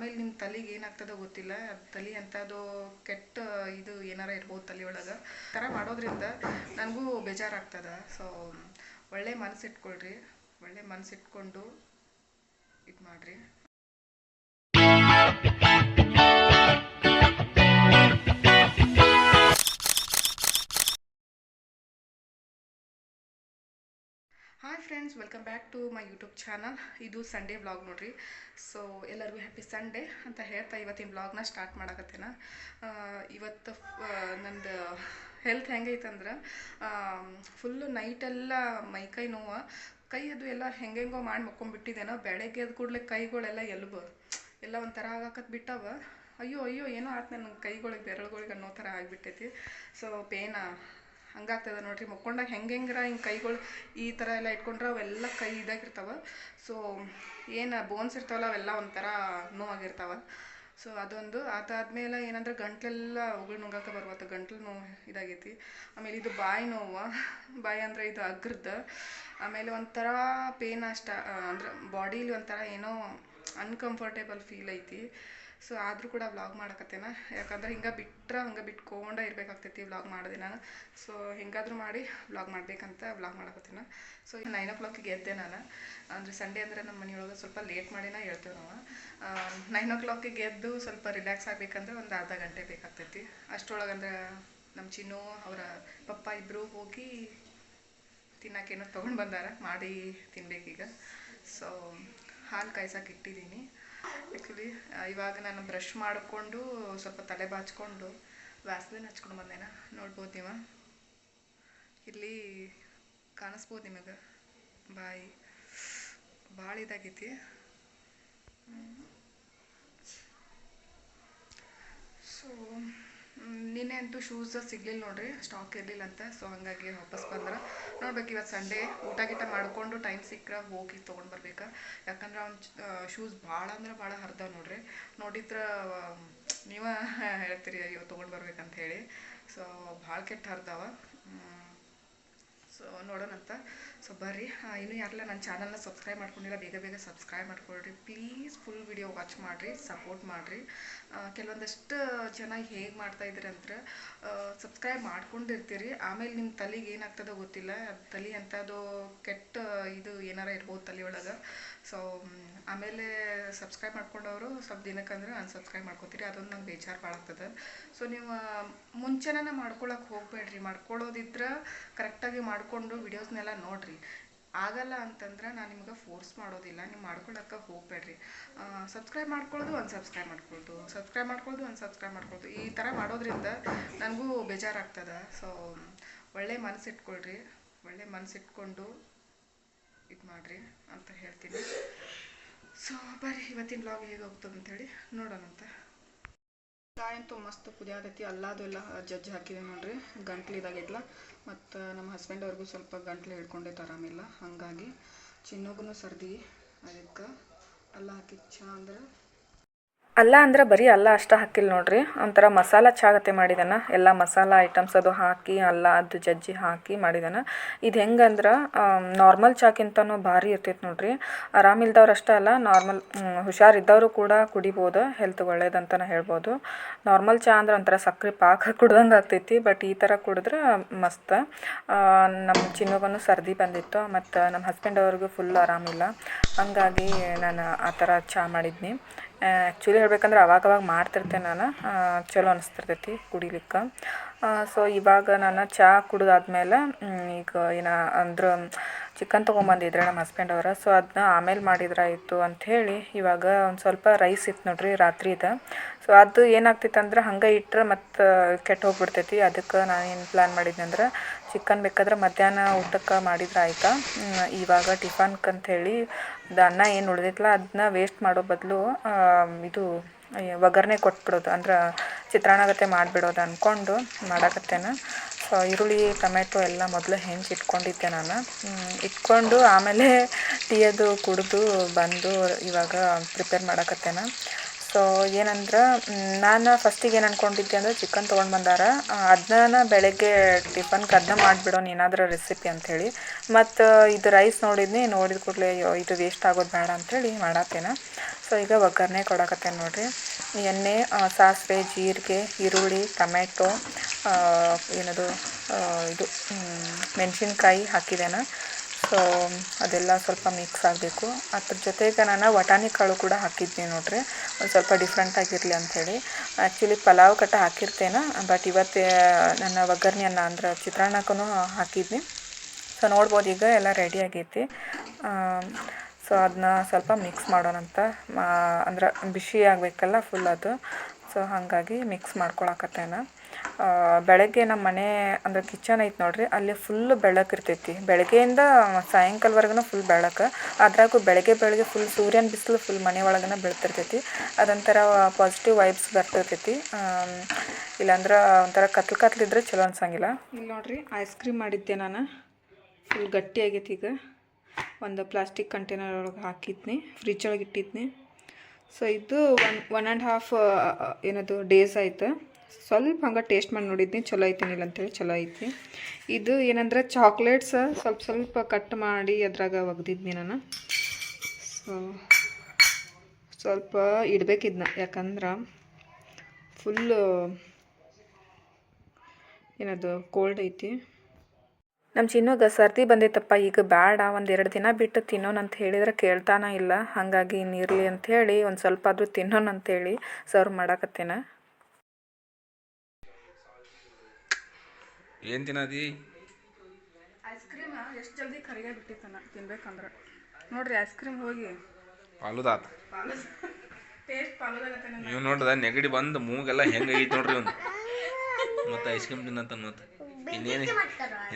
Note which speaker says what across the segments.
Speaker 1: ಆಮೇಲೆ ನಿಮ್ಮ ತಲೆಗೆ ಏನಾಗ್ತದೋ ಗೊತ್ತಿಲ್ಲ. ತಲೆ ಅಂಥದ್ದು ಕೆಟ್ಟ ಇದು ಏನಾರ ಇರ್ಬೋದು ತಲೆ ಒಳಗೆ. ಥರ ಮಾಡೋದ್ರಿಂದ ನನಗೂ ಬೇಜಾರಾಗ್ತದ. ಸೊ ಒಳ್ಳೆ ಮನಸ್ಸಿಟ್ಕೊಳ್ರಿ ಒಳ್ಳೆ ಮನಸ್ಸಿಟ್ಕೊಂಡು ಇದು ಮಾಡಿರಿ. Hi friends welcome back to my YouTube channel ಇದು ಸಂಡೇ ಬ್ಲಾಗ್ ನೋಡ್ರಿ. ಸೊ ಎಲ್ಲರಿಗೂ ಹ್ಯಾಪಿ ಸಂಡೇ ಅಂತ ಹೇಳ್ತಾ ಇವತ್ತಿನ ಬ್ಲಾಗ್ನ ಸ್ಟಾರ್ಟ್ ಮಾಡಕತ್ತೇನ. ಇವತ್ತು ನಂದು ಹೆಲ್ತ್ ಹೆಂಗೈತಂದ್ರೆ ಫುಲ್ಲು ನೈಟೆಲ್ಲ ಮೈಕೈ ನೋವು, ಕೈ ಅದು ಎಲ್ಲ ಹೆಂಗೆಂಗೋ ಮಾಡಿ ಮಕ್ಕೊಂಡ್ಬಿಟ್ಟಿದ್ದೇನೋ ಬೆಳಗ್ಗೆ ಎದ್ದು ಕೂಡಲೇ ಕೈಗಳೆಲ್ಲ ಎಲ್ಬು, ಎಲ್ಲ ಒಂಥರ ಆಗಾಕತ್ ಬಿಟ್ಟವ. ಅಯ್ಯೋ ಅಯ್ಯೋ, ಏನೋ ಆಯ್ತು ನನ್ನ ಕೈಗಳಿಗೆ, ಬೆರಳುಗಳಿಗೆ ಅನ್ನೋ ಥರ ಆಗಿಬಿಟ್ಟೈತಿ. ಸೊ ಪೇನ ಹಂಗಾಗ್ತದೆ ನೋಡ್ರಿ. ಮಕ್ಕೊಂಡಾಗ ಹೆಂಗೆ ಹೆಂಗಾರ ಹಿಂಗೆ ಕೈಗಳು ಈ ಥರ ಎಲ್ಲ ಇಟ್ಕೊಂಡ್ರೆ ಅವೆಲ್ಲ ಕೈ ಇದಾಗಿರ್ತಾವೆ. ಸೊ ಏನು ಬೋನ್ಸ್ ಇರ್ತಾವಲ್ಲ ಅವೆಲ್ಲ ಒಂಥರ ನೋವಾಗಿರ್ತಾವೆ. ಸೊ ಅದೊಂದು. ಅದಾದ್ಮೇಲೆ ಏನಂದ್ರೆ ಗಂಟ್ಲೆಲ್ಲ ಉಗುಳು ನುಂಗಾಕ ಬರುವತ್ತ, ಗಂಟ್ಲು ನೋವು ಇದಾಗೈತಿ. ಆಮೇಲೆ ಇದು ಬಾಯಿ ನೋವು. ಬಾಯಿ ಅಂದ್ರೆ ಇದು ಅಗ್ರದ್ದು ಆಮೇಲೆ ಒಂಥರ ಪೇನ್ ಅಷ್ಟ ಅಂದ್ರೆ ಬಾಡೀಲಿ ಒಂಥರ ಏನೋ ಅನ್ಕಂಫರ್ಟೇಬಲ್ ಫೀಲ್ ಐತಿ. ಸೊ ಆದರೂ ಕೂಡ ವ್ಲಾಗ್ ಮಾಡಕತ್ತೇನ? ಯಾಕಂದ್ರೆ ಹಿಂಗೆ ಬಿಟ್ರೆ ಹಂಗೆ ಬಿಟ್ಕೊಂಡೇ ಇರಬೇಕಾಗ್ತೈತಿ ವ್ಲಾಗ್ ಮಾಡಿದೆ ನಾನು ಸೊ ಹೆಂಗಾದರೂ ಮಾಡಿ ವ್ಲಾಗ್ ಮಾಡಬೇಕಂತ ವ್ಲಾಗ್ ಮಾಡಕತ್ತೇನ. ಸೊ ನೈನ್ ಓ ಕ್ಲಾಕಿಗೆ ಎದ್ದೆ ನಾನು. ಅಂದರೆ ಸಂಡೇ ಅಂದರೆ ನಮ್ಮ ಮನೆಯೊಳಗೆ ಸ್ವಲ್ಪ ಲೇಟ್ ಮಾಡಿನ ಹೇಳ್ತೇವೆ ನಾವು. ನೈನ್ ಓ ಕ್ಲಾಕಿಗೆ ಎದ್ದು ಸ್ವಲ್ಪ ರಿಲ್ಯಾಕ್ಸ್ ಆಗಬೇಕಂದ್ರೆ ಒಂದು ಅರ್ಧ ಗಂಟೆ ಬೇಕಾಗ್ತೈತಿ. ಅಷ್ಟರೊಳಗಂದ್ರೆ ನಮ್ಮ ಚಿನ್ನು, ಅವರ ಪಪ್ಪ ಇಬ್ಬರು ಹೋಗಿ ತಿನ್ನೋಕ್ಕೇನೋ ತೊಗೊಂಡು ಬಂದಾರ. ಮಾಡಿ ತಿನ್ಬೇಕೀಗ. ಸೊ ಹಾಲು ಕಾಯ್ಸಕ್ಕೆ ಇಟ್ಟಿದ್ದೀನಿ ಆ್ಯಕ್ಚುಲಿ ಇವಾಗ ನಾನು ಬ್ರಷ್ ಮಾಡಿಕೊಂಡು ಸ್ವಲ್ಪ ತಲೆ ಬಾಚ್ಕೊಂಡು ವ್ಯಾಸ್ಲಿನ್ ಹಚ್ಕೊಂಡು ಬಂದೇನ, ನೋಡ್ಬೋದು ನೀವು. ಇಲ್ಲಿ ಕಾಣಿಸ್ಬೋದು ನಿಮಗೆ. ಬಾಯಿ. ಭಾಳ ಇದಾಗೈತಿ. ಸೊ ನಿನ್ನೆ ಅಂತೂ ಶೂಸ್ ಸಿಗ್ಲಿಲ್ಲ ನೋಡ್ರಿ ಸ್ಟಾಕ್ ಇರಲಿಲ್ಲ ಅಂತ ಸೊ ಹಂಗಾಗಿ ವಾಪಸ್ ಬಂದ್ರೆ. ನೋಡ್ಬೇಕು ಇವತ್ತು ಸಂಡೇ ಊಟ ಗೀಟ ಮಾಡಿಕೊಂಡು ಟೈಮ್ ಸಿಕ್ಕರೆ ಹೋಗಿ ತೊಗೊಂಡು ಬರ್ಬೇಕು. ಯಾಕಂದ್ರೆ ಅವ್ನು ಶೂಸ್ ಭಾಳ ಅಂದ್ರೆ ಭಾಳ ಹರಿದಾವ ನೋಡ್ರಿ. ನೋಡಿದ್ರೆ, ನೀವ ಹೇಳ್ತೀರಿ, ಅಯ್ಯೋ, ತೊಗೊಂಡು ಬರ್ಬೇಕಂತ ಹೇಳಿ. ಸೊ ಭಾಳ ಕೆಟ್ಟ ಹರ್ದವ. ಸೊ ನೋಡೋಣಂತ. ಸೊ ಬರ್ರಿ. ಇನ್ನೂ ಯಾರೆಲ್ಲ ನನ್ನ ಚಾನಲ್ನ ಸಬ್ಸ್ಕ್ರೈಬ್ ಮಾಡ್ಕೊಂಡಿಲ್ಲ, ಬೇಗ ಬೇಗ ಸಬ್ಸ್ಕ್ರೈಬ್ ಮಾಡ್ಕೊಳ್ರಿ. ಪ್ಲೀಸ್ ಫುಲ್ ವಿಡಿಯೋ ವಾಚ್ ಮಾಡಿರಿ ಸಪೋರ್ಟ್ ಮಾಡಿರಿ. ಕೆಲವೊಂದಷ್ಟು ಜನ ಹೇಗೆ ಮಾಡ್ತಾ ಅಂದ್ರೆ ಸಬ್ಸ್ಕ್ರೈಬ್ ಮಾಡ್ಕೊಂಡಿರ್ತೀರಿ. ಆಮೇಲೆ ನಿಮ್ಮ ತಲೆಗೆ ಏನಾಗ್ತದೋ ಗೊತ್ತಿಲ್ಲ. ತಲೆ ಅಂಥದ್ದು ಕೆಟ್ಟ ಇದು ಏನಾರ ಇರ್ಬೋದು ತಲೆ ಒಳಗೆ. ಸೊ ಆಮೇಲೆ ಸಬ್ಸ್ಕ್ರೈಬ್ ಮಾಡ್ಕೊಂಡವರು ಸ್ವಲ್ಪ ದಿನಕ್ಕಂದ್ರೆ ಅನ್ಸಬ್ಸ್ಕ್ರೈಬ್ ಮಾಡ್ಕೊತೀರಿ. ಅದೊಂದು ನಂಗೆ ಬೇಜಾರು ಭಾಳ ಸೊ ನೀವು ಮುಂಚೆನೇ ಮಾಡ್ಕೊಳಕ್ಕೆ ಹೋಗಬೇಡ್ರಿ. ಮಾಡ್ಕೊಳ್ಳೋದಿದ್ರೆ ಕರೆಕ್ಟಾಗಿ ಮಾಡಿಕೊಂಡು ವಿಡಿಯೋಸ್ನೆಲ್ಲ ನೋಡ್ರಿ. ಆಗಲ್ಲ ಅಂತಂದ್ರೆ ನಾನು ನಿಮ್ಗೆ ಫೋರ್ಸ್ ಮಾಡೋದಿಲ್ಲ, ನೀವು ಮಾಡ್ಕೊಳಕ್ಕೆ ಹೋಗಬೇಡ್ರಿ. ಸಬ್ಸ್ಕ್ರೈಬ್ ಮಾಡ್ಕೊಳ್ಳೋದು ಒಂದು ಸಬ್ಸ್ಕ್ರೈಬ್ ಮಾಡ್ಕೊಳ್ಳೋದು ಸಬ್ಸ್ಕ್ರೈಬ್ ಮಾಡ್ಕೊಳ್ಳೋದು ಒಂದು ಸಬ್ಸ್ಕ್ರೈಬ್ ಮಾಡ್ಕೊಳ್ಳೋದು ಈ ಥರ ಮಾಡೋದ್ರಿಂದ ನನಗೂ ಬೇಜಾರಾಗ್ತದೆ. ಸೊ ಒಳ್ಳೆ ಮನಸ್ಸು ಇಟ್ಕೊಳ್ರಿ ಒಳ್ಳೆ ಮನಸ್ಸು ಇಟ್ಕೊಂಡು ಇದು ಮಾಡಿರಿ ಅಂತ ಹೇಳ್ತೀನಿ. ಸೊ ಬರ್ರಿ, ಇವತ್ತಿನ ಬ್ಲಾಗ್ ಹೇಗೆ ಹೋಗ್ತದೆ ಅಂತೇಳಿ ನೋಡೋಣಂತ. ಕಾಯಂತೂ ಮಸ್ತ್ ಕುದಿಯಾದೈತಿ ಅಲ್ಲಾದು ಎಲ್ಲ ಜಜ್ಜಿ ಹಾಕಿದೆ ನೋಡ್ರಿ ಗಂಟ್ಲು ಇದಾಗಿದ್ಲ ಮತ್ತು ನಮ್ಮ ಹಸ್ಬೆಂಡ್ ಅವ್ರಿಗೂ ಸ್ವಲ್ಪ ಗಂಟ್ಲು ಹಿಡ್ಕೊಂಡೈತೆ ಆರಾಮಿಲ್ಲ ಹಾಗಾಗಿ ಚಿನ್ನೋಗೂ ಸರ್ದಿ, ಅದಕ್ಕೆ ಅಲ್ಲ ಹಾಕಿ ಚಾ ಅಂದ್ರೆ
Speaker 2: ಅಲ್ಲ ಅಂದ್ರೆ ಬರೀ ಅಲ್ಲ ಅಷ್ಟೇ ಹಾಕಿಲ್ಲ ನೋಡ್ರಿ. ಒಂಥರ ಮಸಾಲ ಚಾಗತೆ ಮಾಡಿದಾನ. ಎಲ್ಲ ಮಸಾಲ ಐಟಮ್ಸ್ ಅದು ಹಾಕಿ, ಅಲ್ಲ ಅದು ಜಜ್ಜಿ ಹಾಕಿ ಮಾಡಿದಾನ. ಇದು ಹೆಂಗಂದ್ರೆ ನಾರ್ಮಲ್ ಚಾಕಿಂತನೂ ಭಾರಿ ಇರ್ತೈತೆ ನೋಡ್ರಿ. ಆರಾಮಿಲ್ದವ್ರು ಅಷ್ಟೇ ಅಲ್ಲ ನಾರ್ಮಲ್ ಹುಷಾರಿದ್ದವರು ಕೂಡ ಕುಡಿಬೋದು. ಹೆಲ್ತ್ ಒಳ್ಳೇದಂತನೇ ಹೇಳ್ಬೋದು. ನಾರ್ಮಲ್ ಚಾ ಅಂದ್ರೆ ಒಂಥರ ಸಕ್ಕರೆ ಪಾಕ ಕುಡ್ದಂಗೆ ಆಗ್ತೈತಿ ಬಟ್ ಈ ಥರ ಕುಡಿದ್ರೆ ಮಸ್ತ್. ನಮ್ಮ ಚಿನ್ನಗನು ಸರ್ದಿ ಬಂದಿತ್ತು, ಮತ್ತು ನಮ್ಮ ಹಸ್ಬೆಂಡ್ ಅವ್ರಿಗೂ ಫುಲ್ ಆರಾಮಿಲ್ಲ ಹಂಗಾಗಿ ನಾನು ಆ ಥರ ಚಾ ಮಾಡಿದ್ನಿ. ಆ್ಯಕ್ಚುಲಿ ಹೇಳ್ಬೇಕಂದ್ರೆ ಅವಾಗ ಅವಾಗ ಮಾಡ್ತಿರ್ತೇನೆ ನಾನು. ಚಲೋ ಅನಿಸ್ತಿರ್ತೈತಿ ಕುಡಿಲಿಕ್ಕೆ. ಸೊ ಇವಾಗ ನಾನು ಚಹಾ ಕುಡಿದಾದ್ಮೇಲೆ ಈಗ ಏನು ಅಂದ್ರೆ ಚಿಕನ್ ತೊಗೊಂಬಂದಿದ್ರೆ ನಮ್ಮ ಹಸ್ಬೆಂಡ್ ಅವರ. ಸೊ ಅದನ್ನ ಆಮೇಲೆ ಮಾಡಿದ್ರಾಯಿತು ಅಂಥೇಳಿ ಇವಾಗ ಒಂದು ಸ್ವಲ್ಪ ರೈಸ್ ಇತ್ತು ನೋಡ್ರಿ ರಾತ್ರಿದ ಸೊ ಅದು ಏನಾಗ್ತಿತ್ತಂದ್ರೆ ಹಂಗೆ ಇಟ್ಟರೆ ಮತ್ತು ಕೆಟ್ಟು ಹೋಗ್ಬಿಡ್ತೈತಿ. ಅದಕ್ಕೆ ನಾನೇನು ಪ್ಲ್ಯಾನ್ ಮಾಡಿದ್ನಿ ಅಂದ್ರೆ ಚಿಕನ್ ಬೇಕಾದ್ರೆ ಮಧ್ಯಾಹ್ನ ಊಟಕ್ಕೆ ಮಾಡಿದ್ರೆ ಆಯ್ತಾ. ಇವಾಗ ಟಿಫನ್ಗೆ ಅಂಥೇಳಿ ಅನ್ನ ಏನು ಉಳಿದಿತ್ತಲ್ಲ ಅದನ್ನ ವೇಸ್ಟ್ ಮಾಡೋ ಬದಲು ಇದು ಒಗ್ಗರಣೆ ಕೊಟ್ಬಿಡೋದು. ಅಂದ್ರೆ ಚಿತ್ರಾನ್ನಗತೆ ಮಾಡಿಬಿಡೋದು ಅಂದ್ಕೊಂಡು ಮಾಡಾಕತ್ತೇನೆ. ಈರುಳ್ಳಿ, ಟೊಮೆಟೊ ಎಲ್ಲ ಮೊದಲು ಹೆಂಚಿ ಇಟ್ಕೊಂಡಿದ್ದೆ ನಾನು. ಇಟ್ಕೊಂಡು ಆಮೇಲೆ ಟೀ ಅದು ಕುಡಿದು ಬಂದು ಇವಾಗ ಪ್ರಿಪೇರ್ ಮಾಡಕತ್ತೇನೆ.
Speaker 1: ಸೊ, ಏನಂದ್ರೆ ನಾನು ಫಸ್ಟಿಗೆ ಏನು ಅಂದ್ಕೊಂಡಿದ್ದೆ ಅಂದರೆ ಚಿಕನ್ ತೊಗೊಂಡು ಬಂದಾರ. ಅದನ್ನ ಬೆಳಗ್ಗೆ ಟಿಫನ್ಗೆ ಅದನ್ನ ಮಾಡಿಬಿಡೋಣ ಏನಾದರೂ ರೆಸಿಪಿ ಅಂಥೇಳಿ ಮತ್ತು ಇದು ರೈಸ್ ನೋಡಿದ್ನಿ, ನೋಡಿದ ಕೂಡಲೇ ಅಯ್ಯೋ, ಇದು ವೇಸ್ಟ್ ಆಗೋದು ಬೇಡ ಅಂಥೇಳಿ ಮಾಡತ್ತೇನೆ. ಸೊ, ಈಗ ಒಗ್ಗರಣೆ ಕೊಡಕತ್ತೇನೆ ನೋಡಿರಿ. ಎಣ್ಣೆ ಸಾಸಿವೆ, ಜೀರಿಗೆ, ಈರುಳ್ಳಿ, ಟೊಮೆಟೊ ಏನದು ಇದು ಮೆಣಸಿನ್ಕಾಯಿ ಹಾಕಿದ್ದೇನೆ. ಸೊ ಅದೆಲ್ಲ ಸ್ವಲ್ಪ ಮಿಕ್ಸ್ ಆಗಬೇಕು. ಅದ್ರ ಜೊತೆಗೆ ನಾನು ವಟಾಣಿ ಕಾಳು ಕೂಡ ಹಾಕಿದ್ದೀನಿ ನೋಡ್ರಿ. ಒಂದು ಸ್ವಲ್ಪ ಡಿಫ್ರೆಂಟಾಗಿರಲಿ ಅಂಥೇಳಿ ಆ್ಯಕ್ಚುಲಿ ಪಲಾವ್ ಕಟ್ಟ ಹಾಕಿರ್ತೇನೆ ಬಟ್ ಇವತ್ತೇ ನನ್ನ ಒಗ್ಗರಣೆ ಅನ್ನ ಅಂದ್ರೆ ಚಿತ್ರಾನ್ನಕ್ಕೂ ಹಾಕಿದ್ನಿ. ಸೊ ನೋಡ್ಬೋದು ಈಗ ಎಲ್ಲ ರೆಡಿ ಆಗೈತಿ. ಸೊ ಅದನ್ನ ಸ್ವಲ್ಪ ಮಿಕ್ಸ್ ಮಾಡೋಣಂತ ಅಂದ್ರೆ ಬಿಸಿ ಆಗಬೇಕಲ್ಲ ಫುಲ್ ಅದು. ಸೊ ಹಾಗಾಗಿ ಮಿಕ್ಸ್ ಮಾಡ್ಕೊಳಕತ್ತೇನೆ. ಬೆಳಗ್ಗೆ ನಮ್ಮ ಮನೆ, ಅಂದ್ರೆ ಕಿಚನ್ ಐತೆ ನೋಡಿರಿ, ಅಲ್ಲಿ ಫುಲ್ ಬೆಳಕು ಇರ್ತೈತಿ. ಬೆಳಗ್ಗೆಯಿಂದ ಸಾಯಂಕಾಲವರೆಗೂ ಫುಲ್ ಬೆಳಕು. ಅದ್ರಾಗೂ ಬೆಳಗ್ಗೆ ಬೆಳಗ್ಗೆ ಫುಲ್ ಸೂರ್ಯನ ಬಿಸಿಲು ಫುಲ್ ಮನೆ ಒಳಗನ ಬೆಳ್ತಿರ್ತೈತಿ. ಅದೊಂಥರ ಪಾಸಿಟಿವ್ ವೈಬ್ಸ್ ಬರ್ತಿರ್ತೈತಿ. ಇಲ್ಲಾಂದ್ರೆ ಒಂಥರ ಕತ್ಲು ಇದ್ರೆ ಚಲೋ ಅನ್ಸಂಗಿಲ್ಲ. ಇಲ್ಲಿ ನೋಡಿರಿ ಐಸ್ ಕ್ರೀಮ್ ಮಾಡಿದ್ದೆ ನಾನು. ಫುಲ್ ಗಟ್ಟಿ ಆಗೈತಿ ಈಗ. ಒಂದು ಪ್ಲಾಸ್ಟಿಕ್ ಕಂಟೈನರ್ ಒಳಗೆ ಹಾಕಿದ್ನಿ ಫ್ರಿಜ್ ಒಳಗೆ ಇಟ್ಟಿದ್ನಿ. ಸೊ ಇದು ಒನ್ ಒನ್ ಆ್ಯಂಡ್ ಹಾಫ್ ಏನದು ಡೇಸ್ ಆಯ್ತು. ಸ್ವಲ್ಪ ಹಂಗೆ ಟೇಸ್ಟ್ ಮಾಡಿ ನೋಡಿದ್ನಿ. ಚಲೋ ಐತಿನಿಲ್ಲ ಅಂತೇಳಿ, ಚಲೋ ಐತಿ. ಇದು ಏನಂದ್ರೆ ಚಾಕ್ಲೇಟ್ಸ್ ಸ್ವಲ್ಪ ಸ್ವಲ್ಪ ಕಟ್ ಮಾಡಿ ಅದ್ರಾಗ ಒಗ್ದಿದ್ನಿ ನಾನು. ಸೊ ಸ್ವಲ್ಪ ಇಡ್ಬೇಕಿದ್ನ ಯಾಕಂದ್ರೆ ಫುಲ್ಲು ಏನದು ಕೋಲ್ಡ್ ಐತಿ. ನಮ್ಮ ಚಿನ್ನೋಗ ಸರ್ದಿ ಬಂದೈತಪ್ಪ ಈಗ ಬೇಡ ಒಂದು ಎರಡು ದಿನ ಬಿಟ್ಟು ತಿನ್ನೋಣ ಅಂತ ಹೇಳಿದ್ರೆ ಕೇಳ್ತಾನ ಇಲ್ಲ. ಹಾಗಾಗಿ ನೀರ್ಲಿ ಅಂಥೇಳಿ ಒಂದು ಸ್ವಲ್ಪ ಆದರೂ ತಿನ್ನೋಣ ಅಂಥೇಳಿ ಸರ್ವ್ ಮಾಡಾಕತ್ತೇನೆ.
Speaker 3: ಏನು ತಿನ್ನದಿ?
Speaker 4: ಐಸ್ ಕ್ರೀಮ್ ಎಷ್ಟು ಜಲ್ದಿ ಕರಿಗೆ ಬಿಟ್ಟಿತ್ತನ ತಿನ್ಬೇಕಂದ್ರೆ. ನೋಡ್ರಿ ಐಸ್ ಕ್ರೀಮ್ ಹೋಗಿ.
Speaker 3: ಪಾಲುದಾತ.
Speaker 4: ಟೇಸ್ಟ್ ಪಾಲುದಾಗತ್ತೆ
Speaker 3: ನೀವು ನೋಡ್ದ ನೆಗಡಿ ಬಂದು ಮೂಗೆಲ್ಲ ಹೆಂಗೆ ಐತೆ ನೋಡ್ರಿ ಒಂದು ಮತ್ತೆ ಐಸ್ ಕ್ರೀಮ್ ತಿನ್ನಂತ ಮತ್ತೆ. ಇನ್ನೇನು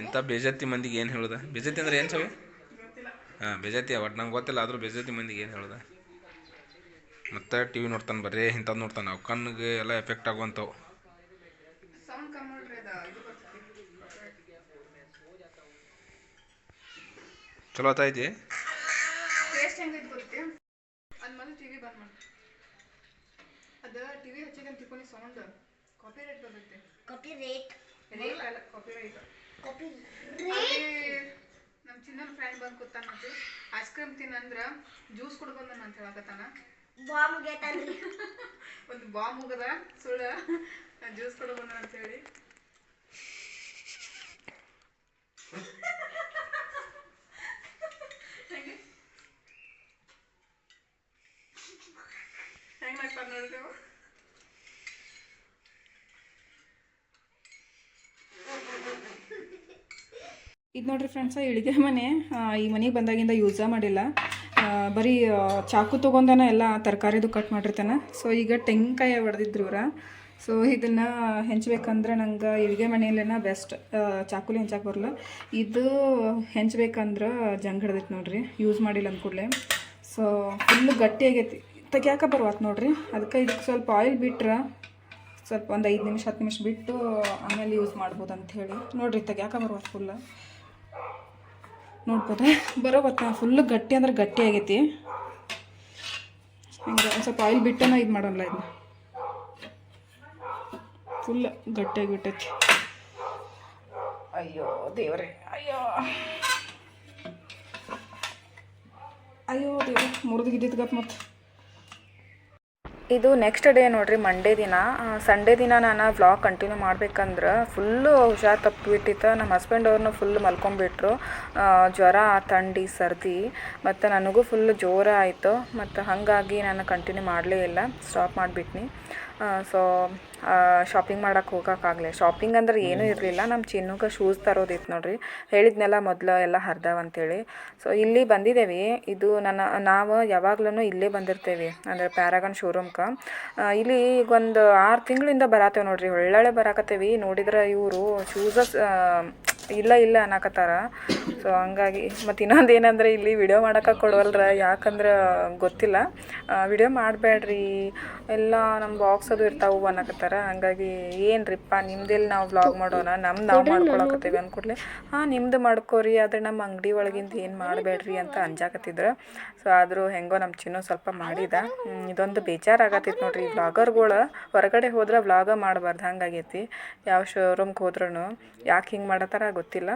Speaker 3: ಇಂಥ ಬೇಜಾತಿ ಮಂದಿಗೆ ಏನು ಹೇಳೋದಾ? ಬೇಜಾತಿ ಅಂದ್ರೆ ಏನು ಸವಿ? ಹಾಂ ಬೇಜಾತಿ ಒಟ್ಟು ನಂಗೆ ಗೊತ್ತಿಲ್ಲ ಆದರೂ ಬೇಜಾತಿ ಮಂದಿಗೆ ಏನು ಹೇಳೋದಾ? ಮತ್ತೆ ಟಿ ವಿ ನೋಡ್ತಾನೆ ಬರೀ ಇಂಥದ್ದು ನೋಡ್ತಾನೆ ಅವು ಕಣ್ಣಿಗೆ ಎಲ್ಲ ಎಫೆಕ್ಟ್ ಆಗುವಂಥವು
Speaker 4: ಸೌಂಡ್ ಕಮ್ಮಿ ನೋಡ್ರಿ ಅದು ಇದು ಬರ್ತೈತಿ
Speaker 3: ಚಲೋ ಆಯ್ತಿ
Speaker 4: ಟೇಸ್ಟ್ ಹೆಂಗೈತೆ ಗೊತ್ತೇ? ಅದು ಮೊದಲು ಟಿವಿ ಬಂದ್ ಮಾಡಿ ಅದು ಟಿವಿ ಹಚ್ಚಿದ ಅಂತ ತಿಳ್ಕೊಂಡು ಸೌಂಡ್ ಕಾಪಿ ರೇಟ್ ಬರ್ತೈತೆ.
Speaker 5: ಕಾಪಿ ರೇಟ್
Speaker 4: ರೇಟ್ ಅಲ್ಲ ಕಾಪಿ ರೈಟ್
Speaker 5: ಕಾಪಿ
Speaker 4: ನಮ್ಮ ಚಿನ್ನನ ಫ್ರೆಂಡ್ ಬಂದು ಕೂತಾನ ಮತ್ತೆ ಐಸ್ ಕ್ರೀಮ್ ತಿನ್ನಂದ್ರ ಜ್ಯೂಸ್ ಕುಡ್ ಬಂದನ ಅಂತ ಹೇಳಕತ್ತಾನ.
Speaker 5: ಬಾಂಬ್ ಗೆಟನ್ರಿ
Speaker 4: ಒಂದು ಬಾಂಬ್ ಹೋಗದ ಸುಳ್ಳ ಜ್ಯೂಸ್ ಕೊಡು ಬಂದನ ಅಂತ ಹೇಳಿ.
Speaker 1: ಇದು ನೋಡ್ರಿ ಫ್ರೆಂಡ್ಸ ಇಳಿಗೆ ಮನೆ ಈ ಮನೆಗೆ ಬಂದಾಗಿಂದ ಯೂಸ ಮಾಡಿಲ್ಲ. ಬರೀ ಚಾಕು ತೊಗೊಂಡನ ಎಲ್ಲ ತರಕಾರಿದು ಕಟ್ ಮಾಡಿರ್ತಾನೆ. ಸೊ ಈಗ ತೆಂಗಿನಕಾಯಿ ಹೊಡೆದಿದ್ರು ಇವ್ರ. ಸೊ ಇದನ್ನು ಹೆಂಚ್ಬೇಕಂದ್ರೆ ನಂಗೆ ಇಳಿಗೆ ಮನೆಯಲ್ಲೇನ ಬೆಸ್ಟ್ ಚಾಕುಲಿ ಹೆಂಚಕ್ಕೆ ಬರಲ್ಲ. ಇದು ಹೆಂಚ್ಬೇಕಂದ್ರೆ ಜಂಗ್ ಹಿಡ್ದೈತೆ ನೋಡ್ರಿ ಯೂಸ್ ಮಾಡಿಲ್ಲ ಅಂದ್ಕೂಡ್ಲೆ ಸೊ ಫುಲ್ಲು ಗಟ್ಟಿ ಆಗೈತಿ. ತೆಗ್ಯಾಕ ಬರ್ವಾತ್ ನೋಡ್ರಿ. ಅದಕ್ಕೆ ಇದಕ್ಕೆ ಸ್ವಲ್ಪ ಆಯಿಲ್ ಬಿಟ್ರೆ ಸ್ವಲ್ಪ ಒಂದು ಐದು ನಿಮಿಷ, ಹತ್ತು ನಿಮಿಷ ಬಿಟ್ಟು ಆಮೇಲೆ ಯೂಸ್ ಮಾಡ್ಬೋದು ಅಂತ ಹೇಳಿ. ನೋಡ್ರಿ, ತೆಗ್ಯಾಕ ಬರ್ವಾತ್ ಫುಲ್ ನೋಡ್ಬೋದಾ ಬರೋ ಗೊತ್ತಾ ಫುಲ್ ಗಟ್ಟಿ ಅಂದ್ರೆ ಗಟ್ಟಿ ಆಗೈತಿ. ಹಿಂಗೆ ಒಂದು ಸ್ವಲ್ಪ ಆಯಿಲ್ ಬಿಟ್ಟನ ಇದು ಮಾಡೋಲ್ಲ ಇದನ್ನ ಫುಲ್ ಗಟ್ಟಿಯಾಗಿ ಬಿಟ್ಟೈತಿ ಅಯ್ಯೋ ದೇವರೇ, ಅಯ್ಯೋ. ಅಯ್ಯೋ ದೇವ್ರೆ, ಮುರಿದು ಗಿದ್ದಿತ್ತು ಗಪ್ ಮತ್ತೆ ಇದು ನೆಕ್ಸ್ಟ್ ಡೇ ನೋಡ್ರಿ ಮಂಡೇ ದಿನ. ಸಂಡೇ ದಿನ ನಾನು ವ್ಲಾಗ್ ಕಂಟಿನ್ಯೂ ಮಾಡ್ಬೇಕಂದ್ರೆ ಫುಲ್ಲು ಹುಷಾರು ತಪ್ಪಿಬಿಟ್ಟಿತ್ತು. ನಮ್ಮ ಹಸ್ಬೆಂಡ್ ಅವ್ರನ್ನ ಫುಲ್ ಮಲ್ಕೊಂಬಿಟ್ರು ಜ್ವರ, ಥಂಡಿ, ಸರ್ದಿ. ಮತ್ತು ನನಗೂ ಫುಲ್ ಜೋರ ಆಯಿತು ಮತ್ತು ಹಾಗಾಗಿ ನಾನು ಕಂಟಿನ್ಯೂ ಮಾಡಲೇ ಇಲ್ಲ. ಸ್ಟಾಪ್ ಮಾಡಿಬಿಟ್ನಿ. ಸೊ ಶಾಪಿಂಗ್ ಮಾಡೋಕೆ ಹೋಗೋಕ್ಕಾಗಲಿ. ಶಾಪಿಂಗ್ ಅಂದ್ರೆ ಏನೂ ಇರಲಿಲ್ಲ. ನಮ್ಮ ಚಿನ್ನುಗೆ ಶೂಸ್ ತರೋದಿತ್ತು ನೋಡ್ರಿ. ಹೇಳಿದ್ನೆಲ್ಲ ಮೊದಲು ಎಲ್ಲ ಹರಿದವ ಅಂತೇಳಿ. ಸೊ ಇಲ್ಲಿ ಬಂದಿದ್ದೇವೆ ಇದು ನನ್ನ ನಾವು ಯಾವಾಗ್ಲೂ ಇಲ್ಲೇ ಬಂದಿರ್ತೇವೆ. ಅಂದರೆ ಪ್ಯಾರಾಗನ್ ಶೋರೂಮ್ಕ ಇಲ್ಲಿ ಈಗ ಒಂದು ಆರು ತಿಂಗಳಿಂದ ಬರತ್ತೇವೆ ನೋಡ್ರಿ. ಒಳ್ಳೊಳ್ಳೆ ಬರಾಕತ್ತೇವಿ. ನೋಡಿದ್ರೆ ಇವರು ಶೂಸಸ್ ಇಲ್ಲ ಇಲ್ಲ ಅನ್ನಕತ್ತಾರ. ಸೊ ಹಂಗಾಗಿ ಮತ್ತು ಇನ್ನೊಂದು ಏನಂದ್ರೆ ಇಲ್ಲಿ ವಿಡಿಯೋ ಮಾಡೋಕೆ ಕೊಡವಲ್ರ ಯಾಕಂದ್ರೆ ಗೊತ್ತಿಲ್ಲ. ವಿಡಿಯೋ ಮಾಡಬೇಡ್ರಿ ಎಲ್ಲ ನಮ್ಮ ಬಾಕ್ಸ್ ಅದು ಇರ್ತಾವು ಅನ್ನಕತ್ತಾರ. ಹಂಗಾಗಿ ಏನ್ರಿಪ್ಪ ನಿಮ್ದೆಲ್ಲಿ ನಾವು ಬ್ಲಾಗ್ ಮಾಡೋಣ ನಮ್ಮ ನಾವು ಮಾಡ್ಕೊಳಕತ್ತೀವಿ ಅಂದ್ಕೂಡ್ಲೆ ಹಾಂ ನಿಮ್ದು ಮಾಡ್ಕೋರಿ ಆದರೆ ನಮ್ಮ ಅಂಗಡಿ ಒಳಗಿಂದ ಏನು ಮಾಡಬೇಡ್ರಿ ಅಂತ ಅಂಜಾಕತ್ತಿದ್ರು. ಸೊ ಆದರೂ ಹೆಂಗೋ ನಮ್ಮ ಚಿನ್ನ ಸ್ವಲ್ಪ ಮಾಡಿದ. ಇದೊಂದು ಬೇಜಾರಾಗತ್ತೈತಿ ನೋಡ್ರಿ. ಬ್ಲಾಗರ್ಗಳು ವ್ಲಾಗರ್ಗಳು ಹೊರಗಡೆ ಹೋದ್ರೆ ವ್ಲಾಗ ಮಾಡಬಾರ್ದು ಹಂಗಾಗೈತಿ. ಯಾವ ಶೋರೂಮ್ಗೆ ಹೋದ್ರೂ ಯಾಕೆ ಹಿಂಗೆ ಮಾಡತ್ತಾರ ಗೊತ್ತಿಲ್ಲ.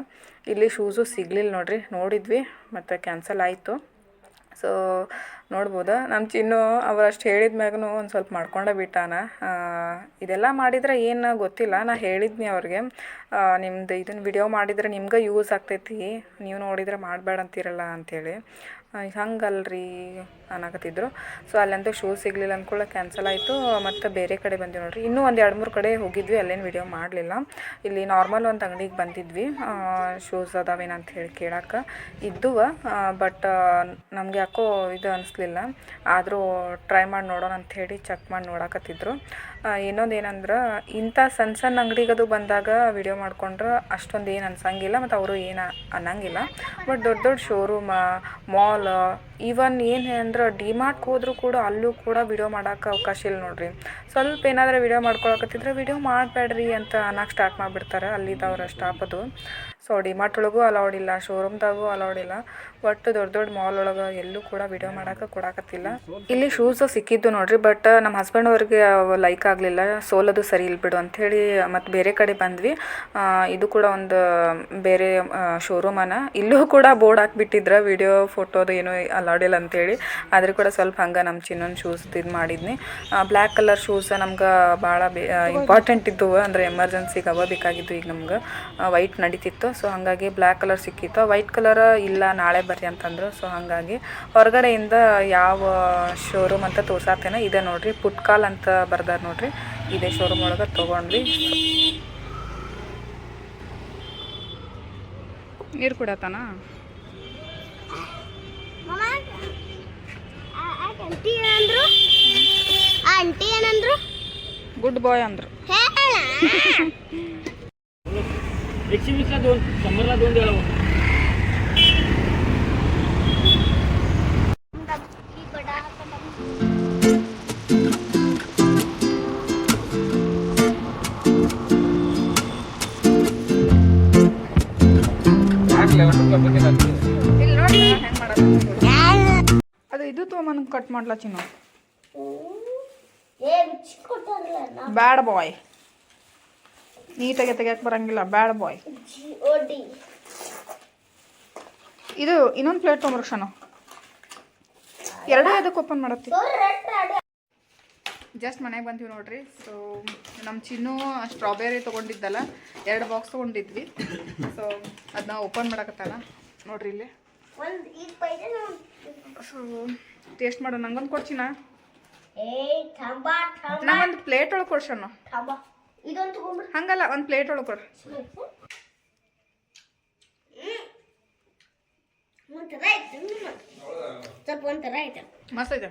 Speaker 1: ಇಲ್ಲಿ ಶೂಸು ಸಿಗಲಿಲ್ಲ ನೋಡ್ರಿ. ನೋಡಿದ್ವಿ, ಮತ್ತು ಕ್ಯಾನ್ಸಲ್ ಆಯಿತು. ಸೊ ನೋಡ್ಬೋದು? ನಮ್ಮ ಚಿನ್ನು ಅವ್ರು ಅಷ್ಟು ಹೇಳಿದ ಮ್ಯಾಗೂ ಒಂದು ಸ್ವಲ್ಪ ಮಾಡ್ಕೊಂಡೇ ಬಿಟ್ಟಾನ. ಇದೆಲ್ಲ ಮಾಡಿದ್ರೆ ಏನು ಗೊತ್ತಿಲ್ಲ. ನಾ ಹೇಳಿದ್ನಿ ಅವ್ರಿಗೆ. ನಿಮ್ದು ಇದನ್ನು ವಿಡಿಯೋ ಮಾಡಿದ್ರೆ ನಿಮ್ಗೆ ಯೂಸ್ ಆಗ್ತೈತಿ. ನೀವು ನೋಡಿದ್ರೆ ಮಾಡಬೇಡ ಅಂತೀರಲ್ಲ ಅಂಥೇಳಿ ಹಂಗಲ್ರಿ ಅನ್ನಕತ್ತಿದ್ರು ಸೊ ಅಲ್ಲಂತೂ ಶೂಸ್ ಸಿಗಲಿಲ್ಲ ಅಂದ್ಕೊಳ್ಳೋ ಕ್ಯಾನ್ಸಲ್ ಆಯಿತು. ಮತ್ತು ಬೇರೆ ಕಡೆ ಬಂದಿವಿ ನೋಡ್ರಿ. ಇನ್ನೂ ಒಂದು ಎರಡು ಮೂರು ಕಡೆ ಹೋಗಿದ್ವಿ, ಅಲ್ಲೇನು ವಿಡಿಯೋ ಮಾಡಲಿಲ್ಲ. ಇಲ್ಲಿ ನಾರ್ಮಲ್ ಒಂದು ಅಂಗಡಿಗೆ ಬಂದಿದ್ವಿ. ಶೂಸ್ ಅದಾವೇನಂತ ಹೇಳಿ ಕೇಳಕ್ಕೆ ಇದ್ದುವ ಬಟ್ ನಮಗೆ ಯಾಕೋ ಇದು ಅನಿಸ್ಲಿಲ್ಲ. ಆದರೂ ಟ್ರೈ ಮಾಡಿ ನೋಡೋಣ ಅಂತ ಹೇಳಿ ಚೆಕ್ ಮಾಡಿ ನೋಡಕತ್ತಿದ್ರು. ಇನ್ನೊಂದು ಏನಂದ್ರೆ ಇಂಥ ಸಣ್ಣ ಸಣ್ಣ ಅಂಗಡಿಗದು ಬಂದಾಗ ವಿಡಿಯೋ ಮಾಡ್ಕೊಂಡ್ರೆ ಅಷ್ಟೊಂದು ಏನು ಅನ್ಸಂಗಿಲ್ಲ, ಮತ್ತು ಅವರು ಏನು ಅನ್ನಂಗಿಲ್ಲ. ಬಟ್ ದೊಡ್ಡ ದೊಡ್ಡ ಶೋರೂಮ ಮಾಲ್ ಈವನ್ ಏನು ಅಂದ್ರೆ ಡಿಮಾರ್ಟ್ಗೆ ಹೋದರೂ ಕೂಡ ಅಲ್ಲೂ ಕೂಡ ವಿಡಿಯೋ ಮಾಡೋಕೆ ಅವಕಾಶ ಇಲ್ಲ ನೋಡ್ರಿ. ಸ್ವಲ್ಪ ಏನಾದರೂ ವಿಡಿಯೋ ಮಾಡ್ಕೊಳಕತ್ತಿದ್ರೆ ವಿಡಿಯೋ ಮಾಡಬೇಡ್ರಿ ಅಂತ ಅನ್ನಕ್ಕೆ ಸ್ಟಾರ್ಟ್ ಮಾಡಿಬಿಡ್ತಾರೆ ಅಲ್ಲಿದ್ದವ್ರ ಸ್ಟಾಪ್ ಅದು ಸೊ ಡಿಮಾರ್ಟ್ ಒಳಗೂ ಅಲೌಡ್ ಇಲ್ಲ ಶೋರೂಮ್ದಾಗೂ ಅಲೌಡ್ ಇಲ್ಲ. ಒಟ್ಟು ದೊಡ್ಡ ದೊಡ್ಡ ಮಾಲ್ ಒಳಗೆ ಎಲ್ಲೂ ಕೂಡ ವಿಡಿಯೋ ಮಾಡೋಕೆ ಕೊಡಾಕತ್ತಿಲ್ಲ. ಇಲ್ಲಿ ಶೂಸ್ ಸಿಕ್ಕಿದ್ದು ನೋಡ್ರಿ ಬಟ್ ನಮ್ಮ ಹಸ್ಬೆಂಡ್ ಅವ್ರಿಗೆ ಲೈಕ್ ಆಗಲಿಲ್ಲ. ಸೋಲದು ಸರಿ ಇಲ್ಲ ಬಿಡು ಅಂಥೇಳಿ ಮತ್ತು ಬೇರೆ ಕಡೆ ಬಂದ್ವಿ. ಇದು ಕೂಡ ಒಂದು ಬೇರೆ ಶೋರೂಮನ ಇಲ್ಲೂ ಕೂಡ ಬೋರ್ಡ್ ಹಾಕ್ಬಿಟ್ಟಿದ್ರ ವಿಡಿಯೋ ಫೋಟೋದು ಏನೂ ಅಲಾಡಿಲ್ಲ ಅಂತೇಳಿ ಆದರೂ ಕೂಡ ಸ್ವಲ್ಪ ಹಂಗೆ ನಮ್ಮ ಚಿನ್ನೊಂದು ಶೂಸ್ ಇದು ಮಾಡಿದ್ನಿ. ಬ್ಲ್ಯಾಕ್ ಕಲರ್ ಶೂಸ್ ನಮ್ಗೆ ಭಾಳ ಇಂಪಾರ್ಟೆಂಟ್ ಇದ್ದವು. ಅಂದರೆ ಎಮರ್ಜೆನ್ಸಿಗೆ ಅವ ಬೇಕಾಗಿದ್ದು ಈಗ ನಮ್ಗೆ. ವೈಟ್ ನಡೀತಿತ್ತು. ಸೊ ಹಾಗಾಗಿ ಬ್ಲ್ಯಾಕ್ ಕಲರ್ ಸಿಕ್ಕಿತ್ತು. ವೈಟ್ ಕಲರ್ ಇಲ್ಲ, ನಾಳೆ ಬರ್ರಿ ಅಂತಂದ್ರು. ಸೊ ಹಾಗಾಗಿ ಹೊರಗಡೆಯಿಂದ ಯಾವ ಶೋರೂಮ್ ಅಂತ ತೋರ್ಸಾತೇನೆ ಇದೆ ನೋಡ್ರಿ. ಪುಟ್ಕಾಲ್ ಅಂತ ಬರ್ದಾರ ನೋಡ್ರಿ. ಇದೇ ಶೋರೂಮ್ ಒಳಗೆ ತೊಗೊಂಡ್ವಿ. ನೀರು ಕುಡತಾನ?
Speaker 5: ಆಂಟಿ ಅಂದ್ರು ಆಂಟಿ ಏನಂದ್ರು?
Speaker 1: ಗುಡ್ ಬಾಯ್ ಅಂದ್ರು.
Speaker 5: ಹೇಳ
Speaker 1: ಕಟ್ ಮಾಡ್ಲಾ ಚಿನ್ನು? ಬ್ಯಾಡ್ ಬಾಯ್. ನೀಟಾಗಿ ತೆಗಿಯಕ್ಕೆ ಬರಂಗಿಲ್ಲ ಬ್ಯಾಡ್ ಬಾಯ್. ಇದು ಇನ್ನೊಂದು ಪ್ಲೇಟ್ ತೊಂಬರ್ಷಣ ಎರಡೇ ಅದಕ್ಕೆ ಓಪನ್ ಮಾಡತ್ತಿ. ಜಸ್ಟ್ ಮನೆಗೆ ಬಂತೀವಿ ನೋಡ್ರಿ. ಸೊ ನಮ್ಮ ಚಿನ್ನು ಸ್ಟ್ರಾಬೆರಿ ತೊಗೊಂಡಿದ್ದಲ್ಲ ಎರಡು ಬಾಕ್ಸ್ ತೊಗೊಂಡಿದ್ವಿ. ಸೊ ಅದನ್ನ ಓಪನ್ ಮಾಡಕತ್ತಲ್ಲ ನೋಡ್ರಿ ಇಲ್ಲಿ. ಸೊ ಟೇಸ್ಟ್ ಮಾಡೋ ನಂಗೊಂದು
Speaker 5: ಕೊಡ್ಸಿನ
Speaker 1: ನಂಗೊಂದು ಪ್ಲೇಟ್ ಒಳಗೆ
Speaker 5: ಕೊಡ್ಸೋಣ
Speaker 1: ಹಂಗಲ್ಲ ಒಂದು ಪ್ಲೇಟ್ ಒಳಗೆ ಮಸ್ತ್ ಇದೆ.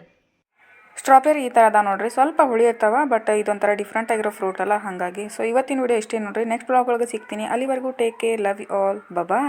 Speaker 1: ಸ್ಟ್ರಾಬೆರಿ ಈ ಥರ ಅದ ನೋಡ್ರಿ ಸ್ವಲ್ಪ ಹುಳಿ ಇರ್ತಾವ ಬಟ್ ಇದೊಂಥರ ಡಿಫ್ರೆಂಟ್ ಆಗಿರೋ ಫ್ರೂಟ್ ಅಲ್ಲ ಹಾಗಾಗಿ. ಸೊ ಇವತ್ತಿನ ವಿಡಿಯೋ ಇಷ್ಟೇ ನೋಡ್ರಿ. ನೆಕ್ಸ್ಟ್ ಬ್ಲಾಗ್ ಒಳಗೆ ಸಿಗ್ತೀನಿ. ಅಲ್ಲಿವರೆಗೂ take care love you all bye